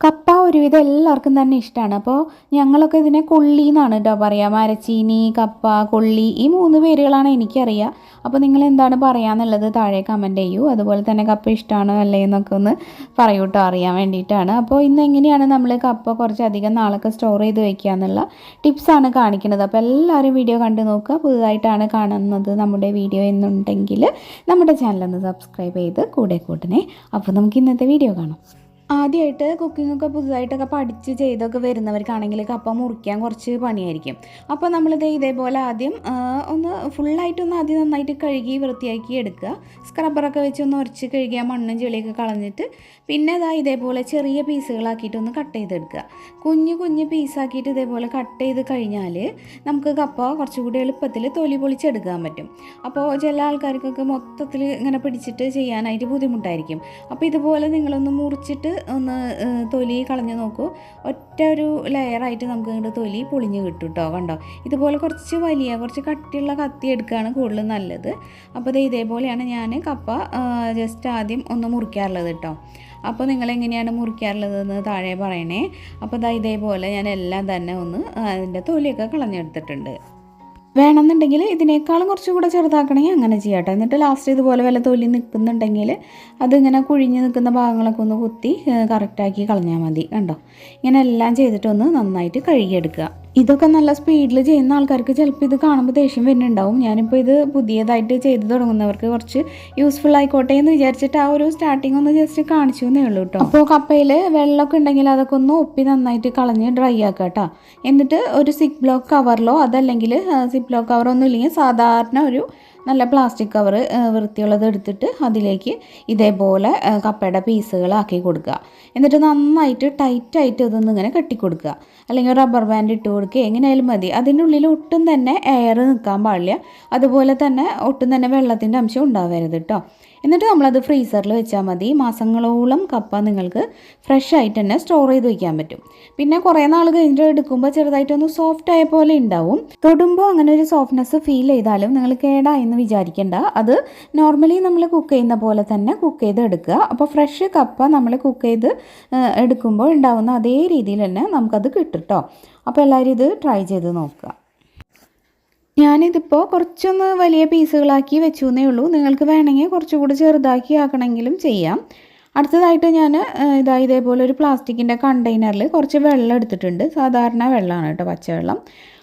കപ്പ ഒരുവിധം എല്ലാവർക്കും തന്നെ ഇഷ്ടമാണ് അപ്പോൾ ഞങ്ങളൊക്കെ ഇതിനെ കൊള്ളി എന്നാണ് കേട്ടോ പറയുക മരച്ചീനി കപ്പ കൊള്ളി ഈ മൂന്ന് പേരുകളാണ് എനിക്കറിയുക അപ്പോൾ നിങ്ങൾ എന്താണ് പറയാന്നുള്ളത് താഴെ കമന്റ് ചെയ്യൂ. അതുപോലെ തന്നെ കപ്പ ഇഷ്ടമാണോ അല്ലേ എന്നൊക്കെ ഒന്ന് പറയൂ കേട്ടോ അറിയാൻ വേണ്ടിയിട്ടാണ്. അപ്പോൾ ഇന്ന് എങ്ങനെയാണ് നമ്മൾ കപ്പ കുറച്ചധികം നാളൊക്കെ സ്റ്റോർ ചെയ്ത് വെക്കുക എന്നുള്ള ടിപ്സാണ് കാണിക്കുന്നത്. അപ്പോൾ എല്ലാവരും വീഡിയോ കണ്ടു നോക്കുക. പുതുതായിട്ടാണ് കാണുന്നത് നമ്മുടെ വീഡിയോ എന്നുണ്ടെങ്കിൽ നമ്മുടെ ചാനലൊന്ന് സബ്സ്ക്രൈബ് ചെയ്ത് കൂടെ കൂട്ടണേ. അപ്പോൾ നമുക്ക് ഇന്നത്തെ വീഡിയോ കാണാം. ആദ്യമായിട്ട് കുക്കിങ്ങൊക്കെ പുതുതായിട്ടൊക്കെ പഠിച്ച് ചെയ്തൊക്കെ വരുന്നവർക്കാണെങ്കിൽ കപ്പ മുറിക്കാൻ കുറച്ച് പണിയായിരിക്കും. അപ്പോൾ നമ്മളിത് ഇതേപോലെ ആദ്യം ഒന്ന് ഫുള്ളായിട്ടൊന്ന് ആദ്യം നന്നായിട്ട് കഴുകി വൃത്തിയാക്കി എടുക്കുക. സ്ക്രബ്ബറൊക്കെ വെച്ച് ഒന്ന് ഉരച്ച് കഴുകിയ മണ്ണും ചെളിയൊക്കെ കളഞ്ഞിട്ട് പിന്നെ ഇതാ ഇതേപോലെ ചെറിയ പീസുകളാക്കിയിട്ട് ഒന്ന് കട്ട് ചെയ്തെടുക്കുക. കുഞ്ഞു കുഞ്ഞു പീസാക്കിയിട്ട് ഇതേപോലെ കട്ട് ചെയ്ത് കഴിഞ്ഞാൽ നമുക്ക് കപ്പ കുറച്ചുകൂടി എളുപ്പത്തിൽ തൊലി പൊളിച്ചെടുക്കാൻ പറ്റും. അപ്പോൾ ചില ആൾക്കാർക്കൊക്കെ മൊത്തത്തിൽ ഇങ്ങനെ പിടിച്ചിട്ട് ചെയ്യാനായിട്ട് ബുദ്ധിമുട്ടായിരിക്കും. അപ്പോൾ ഇതുപോലെ നിങ്ങളൊന്ന് മുറിച്ചിട്ട് ഒന്ന് തൊലി കളഞ്ഞു നോക്കൂ. ഒറ്റ ഒരു ലെയറായിട്ട് നമുക്ക് ഇങ്ങോട്ട് തൊലി പൊളിഞ്ഞ് കിട്ടും കേട്ടോ കണ്ടോ? ഇതുപോലെ കുറച്ച് വലിയ കുറച്ച് കട്ടിയുള്ള കത്തി എടുക്കുകയാണ് കൂടുതൽ നല്ലത്. അപ്പോൾ ഇത് ഇതേപോലെയാണ് ഞാൻ കപ്പ ജസ്റ്റ് ആദ്യം ഒന്ന് മുറിക്കാറുള്ളത് കേട്ടോ അപ്പോൾ നിങ്ങൾ എങ്ങനെയാണ് മുറിക്കാറുള്ളതെന്ന് താഴെ പറയണേ. അപ്പോൾ ഇതാ ഇതേപോലെ ഞാൻ എല്ലാം തന്നെ ഒന്ന് അതിന്റെ തൊലിയൊക്കെ കളഞ്ഞെടുത്തിട്ടുണ്ട്. വേണമെന്നുണ്ടെങ്കിൽ ഇതിനേക്കാളും കുറച്ചും കൂടെ ചെറുതാക്കണമെങ്കിൽ അങ്ങനെ ചെയ്യാട്ടോ എന്നിട്ട് ലാസ്റ്റ് ഇതുപോലെ വല്ല തൊലി നിൽക്കുന്നുണ്ടെങ്കിൽ അതിങ്ങനെ കുഴിഞ്ഞ് നിൽക്കുന്ന ഭാഗങ്ങളൊക്കെ ഒന്ന് കുത്തി കറക്റ്റാക്കി കളഞ്ഞാൽ മതി കണ്ടോ? ഇങ്ങനെ എല്ലാം ചെയ്തിട്ടൊന്ന് നന്നായിട്ട് കഴുകിയെടുക്കുക. ഇതൊക്കെ നല്ല സ്പീഡിൽ ചെയ്യുന്ന ആൾക്കാർക്ക് ചിലപ്പോൾ ഇത് കാണുമ്പോൾ ദേഷ്യം വരുന്നുണ്ടാവും. ഞാനിപ്പോൾ ഇത് പുതിയതായിട്ട് ചെയ്ത് തുടങ്ങുന്നവർക്ക് കുറച്ച് യൂസ്ഫുൾ ആയിക്കോട്ടെ എന്ന് വിചാരിച്ചിട്ട് ആ ഒരു സ്റ്റാർട്ടിങ് ഒന്ന് ജസ്റ്റ് കാണിച്ചു എന്നേ ഉള്ളൂ കേട്ടോ അപ്പോൾ കപ്പയിൽ വെള്ളമൊക്കെ ഉണ്ടെങ്കിൽ അതൊക്കെ ഒന്ന് ഒപ്പി നന്നായിട്ട് കളഞ്ഞ് ഡ്രൈ ആക്കുക കേട്ടോ എന്നിട്ട് ഒരു സിപ്പ് ബ്ലോക്ക് കവറിലോ അതല്ലെങ്കിൽ സിപ്പ് ബ്ലോക്ക് കവറൊന്നും ഇല്ലെങ്കിൽ സാധാരണ ഒരു നല്ല പ്ലാസ്റ്റിക് കവർ വൃത്തിയുള്ളത് എടുത്തിട്ട് അതിലേക്ക് ഇതേപോലെ കപ്പയുടെ പീസുകളാക്കി കൊടുക്കുക. എന്നിട്ട് നന്നായിട്ട് ടൈറ്റായിട്ട് ഇതൊന്നും ഇങ്ങനെ കെട്ടിക്കൊടുക്കുക അല്ലെങ്കിൽ റബ്ബർ ബാൻഡ് ഇട്ട് കൊടുക്കുക. എങ്ങനെയായാലും മതി. അതിന്റെ ഉള്ളിൽ ഒട്ടും തന്നെ എയർ നിൽക്കാൻ പാടില്ല. അതുപോലെ തന്നെ ഒട്ടും തന്നെ വെള്ളത്തിന്റെ അംശം ഉണ്ടാവരുത് കേട്ടോ എന്നിട്ട് നമ്മളത് ഫ്രീസറിൽ വെച്ചാൽ മതി. മാസങ്ങളോളം കപ്പ നിങ്ങൾക്ക് ഫ്രഷ് ആയിട്ട് തന്നെ സ്റ്റോർ ചെയ്ത് വെക്കാൻ പറ്റും. പിന്നെ കുറേ നാൾ കഴിഞ്ഞിട്ട് എടുക്കുമ്പോൾ ചെറുതായിട്ടൊന്ന് സോഫ്റ്റ് ആയ പോലെ ഉണ്ടാവും തൊടുമ്പോൾ അങ്ങനെ ഒരു സോഫ്റ്റ്നെസ് ഫീൽ ചെയ്താലും നിങ്ങൾ കേടായെന്ന് വിചാരിക്കേണ്ട. അത് നോർമലി നമ്മൾ കുക്ക് ചെയ്യുന്ന പോലെ തന്നെ കുക്ക് ചെയ്ത് എടുക്കുക. അപ്പോൾ ഫ്രഷ് കപ്പ നമ്മൾ കുക്ക് ചെയ്ത് എടുക്കുമ്പോൾ ഉണ്ടാവുന്ന അതേ രീതിയിൽ തന്നെ നമുക്കത് കിട്ടും കേട്ടോ അപ്പോൾ എല്ലാവരും ഇത് ട്രൈ ചെയ്ത് നോക്കുക. ഞാനിതിപ്പോൾ കുറച്ചൊന്ന് വലിയ പീസുകളാക്കി വെച്ചു എന്നേ ഉള്ളൂ. നിങ്ങൾക്ക് വേണമെങ്കിൽ കുറച്ചുകൂടി ചെറുതാക്കി ആക്കണമെങ്കിലും ചെയ്യാം. അടുത്തതായിട്ട് ഞാൻ ഇതാ ഇതേപോലെ ഒരു പ്ലാസ്റ്റിക്കിന്റെ കണ്ടെയ്നറിൽ കുറച്ച് വെള്ളം എടുത്തിട്ടുണ്ട്. സാധാരണ വെള്ളമാണ് കേട്ടോ പച്ചവെള്ളം.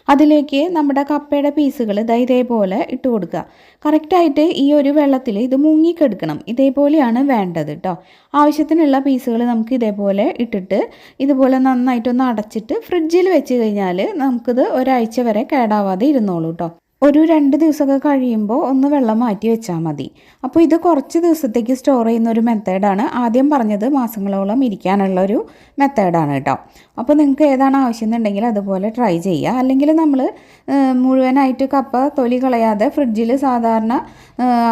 അതിലേക്ക് നമ്മുടെ കപ്പയുടെ പീസുകൾ ഇതാ ഇതേപോലെ ഇട്ട് കൊടുക്കുക. കറക്റ്റായിട്ട് ഈ ഒരു വെള്ളത്തിൽ ഇത് മുങ്ങിക്കെടുക്കണം. ഇതേപോലെയാണ് വേണ്ടത് കേട്ടോ. ആവശ്യത്തിനുള്ള പീസുകൾ നമുക്ക് ഇതേപോലെ ഇട്ടിട്ട് ഇതുപോലെ നന്നായിട്ടൊന്ന് അടച്ചിട്ട് ഫ്രിഡ്ജിൽ വെച്ച് കഴിഞ്ഞാൽ നമുക്കിത് ഒരാഴ്ച വരെ കേടാവാതെ ഇരുന്നോളൂ കേട്ടോ. ഒരു രണ്ട് ദിവസമൊക്കെ കഴിയുമ്പോൾ ഒന്ന് വെള്ളം മാറ്റി വെച്ചാൽ മതി. അപ്പോൾ ഇത് കുറച്ച് ദിവസത്തേക്ക് സ്റ്റോർ ചെയ്യുന്ന ഒരു മെത്തേഡാണ് ആദ്യം പറഞ്ഞത് മാസങ്ങളോളം ഇരിക്കാനുള്ള ഒരു മെത്തേഡാണ് കേട്ടോ. അപ്പോൾ നിങ്ങൾക്ക് ഏതാണ് ആവശ്യം എന്നുണ്ടെങ്കിൽ അതുപോലെ ട്രൈ ചെയ്യുക. അല്ലെങ്കിൽ നമ്മൾ മുഴുവനായിട്ട് കപ്പ തൊലി കളയാതെ ഫ്രിഡ്ജിൽ സാധാരണ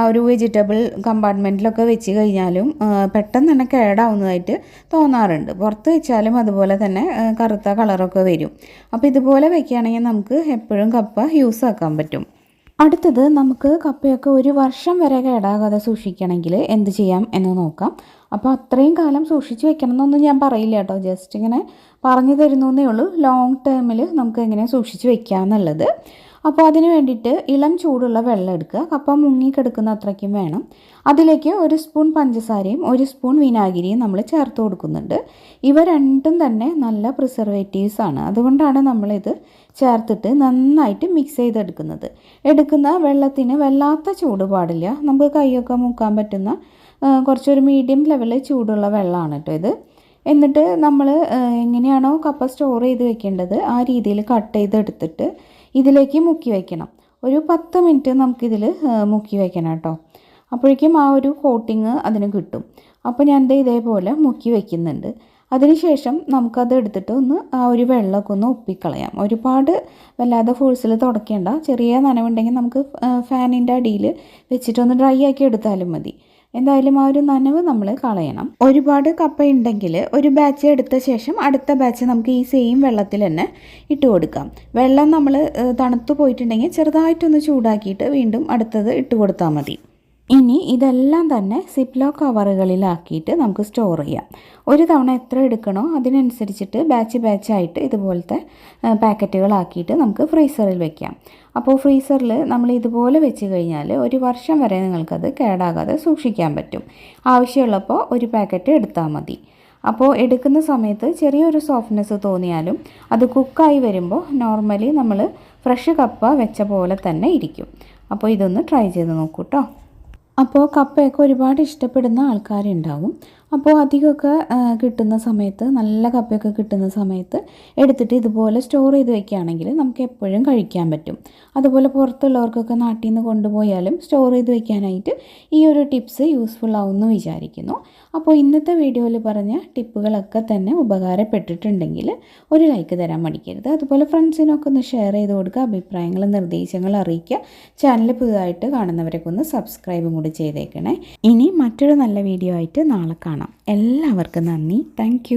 ഒരു വെജിറ്റബിൾ കമ്പാർട്ട്മെന്റിലൊക്കെ വെച്ച് കഴിഞ്ഞാലും പെട്ടെന്ന് തന്നെ കേടാവുന്നതായിട്ട് തോന്നാറുണ്ട്. പുറത്ത് വെച്ചാലും അതുപോലെ തന്നെ കറുത്ത കളറൊക്കെ വരും. അപ്പോൾ ഇതുപോലെ വെക്കുകയാണെങ്കിൽ നമുക്ക് എപ്പോഴും കപ്പ യൂസ് ആക്കാൻ പറ്റും. അടുത്തത് നമുക്ക് കപ്പയൊക്കെ ഒരു വർഷം വരെ കേടാകാതെ സൂക്ഷിക്കണമെങ്കിൽ എന്ത് ചെയ്യാം എന്ന് നോക്കാം. അപ്പോൾ അത്രയും കാലം സൂക്ഷിച്ച് വെക്കണം എന്നൊന്നും ഞാൻ പറയില്ല കേട്ടോ. ജസ്റ്റ് ഇങ്ങനെ പറഞ്ഞു തരുന്നേ ഉള്ളൂ. ലോങ് ടേമിൽ നമുക്ക് എങ്ങനെ സൂക്ഷിച്ച് വെക്കാം എന്നുള്ളത്. അപ്പോൾ അതിന് വേണ്ടിയിട്ട് ഇളം ചൂടുള്ള വെള്ളം എടുക്കുക. കപ്പ മുങ്ങിക്കെടുക്കുന്ന അത്രയ്ക്കും വേണം. അതിലേക്ക് ഒരു സ്പൂൺ പഞ്ചസാരയും ഒരു സ്പൂൺ വിനാഗിരിയും നമ്മൾ ചേർത്ത് കൊടുക്കുന്നുണ്ട്. ഇവ രണ്ടും തന്നെ നല്ല പ്രിസർവേറ്റീവ്സ് ആണ്. അതുകൊണ്ടാണ് നമ്മളിത് ചേർത്തിട്ട് നന്നായിട്ട് മിക്സ് ചെയ്തെടുക്കുന്നത്. എടുക്കുന്ന വെള്ളത്തിന് വല്ലാത്ത ചൂട് പാടില്ല നമുക്ക് കൈയൊക്കെ മുക്കാൻ പറ്റുന്ന കുറച്ചൊരു മീഡിയം ലെവലിൽ ചൂടുള്ള വെള്ളമാണ് കേട്ടോ ഇത്. എന്നിട്ട് നമ്മൾ എങ്ങനെയാണോ കപ്പ സ്റ്റോർ ചെയ്ത് വെക്കേണ്ടത് ആ രീതിയിൽ കട്ട് ചെയ്തെടുത്തിട്ട് ഇതിലേക്ക് മുക്കി വയ്ക്കണം ഒരു പത്ത് മിനിറ്റ് നമുക്കിതിൽ മുക്കി വയ്ക്കണം കേട്ടോ. അപ്പോഴേക്കും ആ ഒരു കോട്ടിങ് അതിന് കിട്ടും. അപ്പോൾ ഞാൻ ഇതേപോലെ മുക്കി വെക്കുന്നുണ്ട്. അതിനുശേഷം നമുക്കത് എടുത്തിട്ട് ഒന്ന് ആ ഒരു വെള്ളമൊക്കെ ഒന്ന് ഒപ്പിക്കളയാം ഒരുപാട് വല്ലാതെ ഫോഴ്സിൽ തുടക്കേണ്ട. ചെറിയ നനവുണ്ടെങ്കിൽ നമുക്ക് ഫാനിന്റെ അടിയിൽ വെച്ചിട്ടൊന്ന് ഡ്രൈ ആക്കി എടുത്താലും മതി. എന്തായാലും ആ ഒരു നനവ് നമ്മൾ കളയണം. ഒരുപാട് കപ്പ ഉണ്ടെങ്കിൽ ഒരു ബാച്ച് എടുത്ത ശേഷം അടുത്ത ബാച്ച് നമുക്ക് ഈ സെയിം വെള്ളത്തിൽ തന്നെ ഇട്ട് കൊടുക്കാം. വെള്ളം നമ്മൾ തണുത്തു പോയിട്ടുണ്ടെങ്കിൽ ചെറുതായിട്ടൊന്ന് ചൂടാക്കിയിട്ട് വീണ്ടും അടുത്തത് ഇട്ട് കൊടുത്താൽ മതി. ഇനി ഇതെല്ലാം തന്നെ സിപ്ലോ കവറുകളിലാക്കിയിട്ട് നമുക്ക് സ്റ്റോർ ചെയ്യാം. ഒരു തവണ എത്ര എടുക്കണോ അതിനനുസരിച്ചിട്ട് ബാച്ച് ബാച്ചായിട്ട് ഇതുപോലത്തെ പാക്കറ്റുകളാക്കിയിട്ട് നമുക്ക് ഫ്രീസറിൽ വെക്കാം. അപ്പോൾ ഫ്രീസറിൽ നമ്മൾ ഇതുപോലെ വെച്ച് കഴിഞ്ഞാൽ ഒരു വർഷം വരെ നിങ്ങൾക്കത് കേടാകാതെ സൂക്ഷിക്കാൻ പറ്റും. ആവശ്യമുള്ളപ്പോൾ ഒരു പാക്കറ്റ് എടുത്താൽ മതി. അപ്പോൾ എടുക്കുന്ന സമയത്ത് ചെറിയൊരു സോഫ്റ്റ്നെസ് തോന്നിയാലും അത് കുക്കായി വരുമ്പോൾ നോർമലി നമ്മൾ ഫ്രഷ് കപ്പ വെച്ച പോലെ തന്നെ ഇരിക്കും. അപ്പോൾ ഇതൊന്ന് ട്രൈ ചെയ്ത് നോക്കൂ കേട്ടോ അപ്പോൾ കപ്പയൊക്കെ ഒരുപാട് ഇഷ്ടപ്പെടുന്ന ആൾക്കാരുണ്ടാവും. അപ്പോൾ അധികമൊക്കെ കിട്ടുന്ന സമയത്ത് നല്ല കപ്പയൊക്കെ കിട്ടുന്ന സമയത്ത് എടുത്തിട്ട് ഇതുപോലെ സ്റ്റോർ ചെയ്ത് വെക്കുകയാണെങ്കിൽ നമുക്ക് എപ്പോഴും കഴിക്കാൻ പറ്റും. അതുപോലെ പുറത്തുള്ളവർക്കൊക്കെ നാട്ടിൽ നിന്ന് കൊണ്ടുപോയാലും സ്റ്റോർ ചെയ്ത് വെക്കാനായിട്ട് ഈ ഒരു ടിപ്സ് യൂസ്ഫുൾ ആവുമെന്ന് വിചാരിക്കുന്നു. അപ്പോൾ ഇന്നത്തെ വീഡിയോയിൽ പറഞ്ഞ ടിപ്പുകളൊക്കെ തന്നെ ഉപകാരപ്പെട്ടിട്ടുണ്ടെങ്കിൽ ഒരു ലൈക്ക് തരാൻ മടിക്കരുത്. അതുപോലെ ഫ്രണ്ട്സിനൊക്കെ ഒന്ന് ഷെയർ ചെയ്ത് കൊടുക്കുക അഭിപ്രായങ്ങളും നിർദ്ദേശങ്ങളും അറിയിക്കുക. ചാനൽ പുതുതായിട്ട് കാണുന്നവരൊക്കെ ഒന്ന് സബ്സ്ക്രൈബും കൂടി ചെയ്തേക്കണേ. ഇനി മറ്റൊരു നല്ല വീഡിയോ ആയിട്ട് നാളെ കാണാം. എല്ലാവർക്കും നന്ദി. താങ്ക്